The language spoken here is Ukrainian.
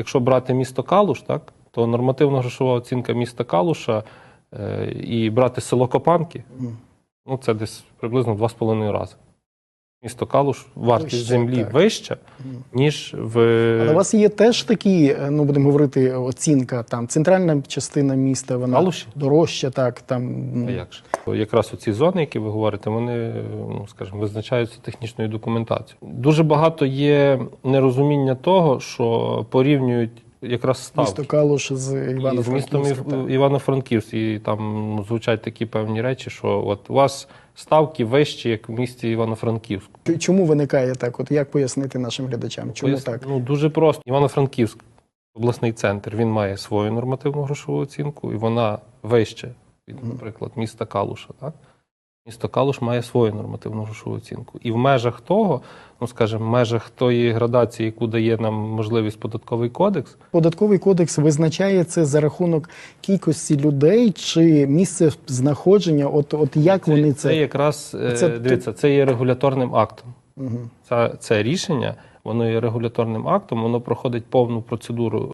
Якщо брати місто Калуш, так, то нормативно-грошова оцінка міста Калуша е, і брати село Копанки, ну це десь приблизно в 2,5 рази. Місто Калуш, вартість Вище, землі так. вища, ніж в Але у вас є теж такі, е, ну будемо говорити, оцінка там центральна частина міста, вона Калуші? дорожча, так там ну, А як же? Якраз оці зони, які ви говорите, вони, ну скажімо, визначаються технічною документацією. Дуже багато є нерозуміння того, що порівнюють якраз ставки. місто Калуш з Івано-Франківська. Ів- Івано-Франківськ, і там звучать такі певні речі, що от у вас ставки вищі, як в місті Івано-Франківську. Чому виникає так? От як пояснити нашим глядачам? Чому Пояс- так? Ну дуже просто. Івано-Франківськ, обласний центр, він має свою нормативну грошову оцінку, і вона вища від, наприклад, міста Калуша. Так? Місто Калуш має свою нормативну грошову оцінку. І в межах того, ну скажімо, в межах тої градації, яку дає нам можливість податковий кодекс, Податковий кодекс визначає це за рахунок кількості людей чи місце знаходження. От, от як вони це це, якраз е, Це- дивіться, це є регуляторним актом. Мгм. Це, це рішення, воно є регуляторним актом, воно проходить повну процедуру